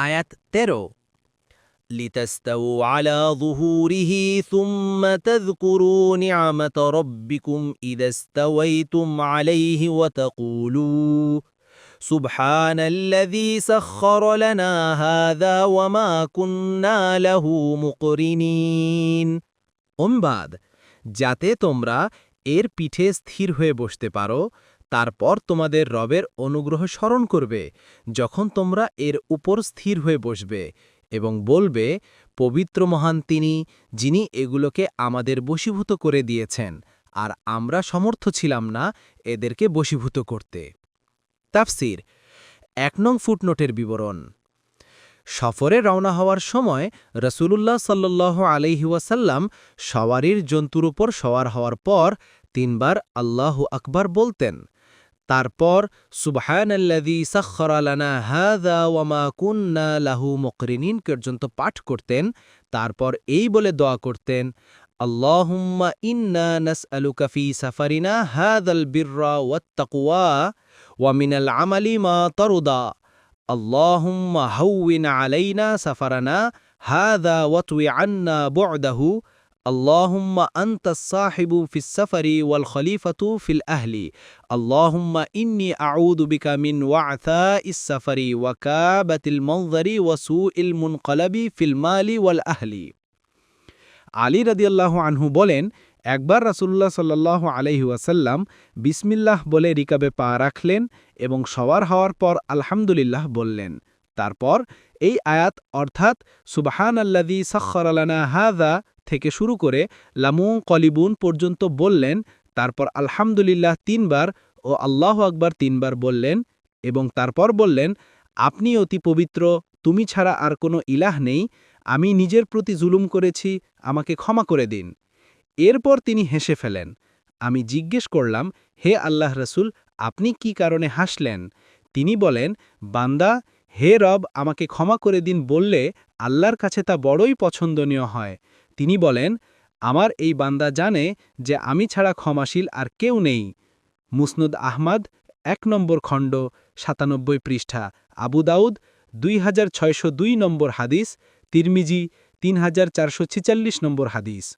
আয়াত তেরো لتستووا على ظهوره ثم تذكروا نعمة ربكم إذا استويتم عليه وتقولوا سبحان الذي سخر لنا هذا وما كنا له مقرنين অনুবাদ যাতে তোমরা এর পিঠে স্থির হয়ে বসতে পারো তারপর তোমাদের রবের অনুগ্রহ স্মরণ করবে যখন তোমরা এর উপর স্থির হয়ে বসবে এবং বলবে, পবিত্র মহান তিনি, যিনি এগুলোকে আমাদের বশীভূত করে দিয়েছেন, আর আমরা সমর্থ ছিলাম না এদেরকে বশীভূত করতে। তাফসির, এক নং ফুটনোটের বিবরণ। সফরে রওনা হওয়ার সময় রসুলুল্লাহ সাল্লাহ আলহিউসাল্লাম সওয়ারির জন্তুর উপর সওয়ার হওয়ার পর তিনবার আল্লাহ আকবার বলতেন তারপর, সুবহানাল্লাযী সাখখারা লানা হাযা ওয়ামা কুন্না লাহু মুকরিনিন পর্যন্ত পাঠ করতেন, তারপর এই বলে দোয়া করতেন, আল্লাহুম্মা ইন্না নাসআলুকা ফি সাফারিনা হাযাল বিররা ওয়াত তাকওয়া ওয়া মিনাল আমালি মা তারদা। আল্লাহুম্মা হাউইন আলাইনা সাফারানা হাযা ওয়াতওয়ি আন্না বু'দাহু আল্লাহুম্মা আন্তা সাহিবু ফিসাফারি ওয়াল খলিফাতু ফিল আহলি। আল্লাহুম্মা ইন্নি আউদু বিকা মিন ওয়াথা ইসাফারি ওয়াকা বাতিল মৌদারি ওয়াসু ইল মুনকলাবি ফিল মালি ওয়াল আহলি। আলী রাদিয়াল্লাহু আনহু বলেন, একবার রাসুল্লাহ সাল্লাহ আলহি ওয়াসাল্লাম বিসমিল্লাহ বলে রিকাবে পা রাখলেন এবং সওয়ার হওয়ার পর আলহামদুলিল্লাহ বললেন। তারপর এই আয়াত অর্থাৎ সুবাহান আল্লাদি সখরালানা হাদা থেকে শুরু করে লামুং কলিবুন পর্যন্ত বললেন, তারপর আলহামদুলিল্লাহ তিনবার ও আল্লাহ আকবার তিনবার বললেন এবং তারপর বললেন, আপনি অতি পবিত্র, তুমি ছাড়া আর কোনো ইলাহ নেই, আমি নিজের প্রতি জুলুম করেছি, আমাকে ক্ষমা করে দিন। এরপর তিনি হেসে ফেলেন। আমি জিজ্ঞেস করলাম, হে আল্লাহ রসুল, আপনি কি কারণে হাসলেন? তিনি বলেন, বান্দা, হে রব, আমাকে ক্ষমা করে দিন বললে আল্লাহর কাছে তা বড়ই পছন্দনীয় হয়। তিনি বলেন, আমার এই বান্দা জানে যে আমি ছাড়া ক্ষমাশীল আর কেউ নেই। মুসনুদ আহমাদ, এক নম্বর খণ্ড, সাতানব্বই পৃষ্ঠা। আবু দাউদ, দুই হাজার ছয়শো দুই নম্বর হাদিস। তিরমিজি, তিন নম্বর হাদিস।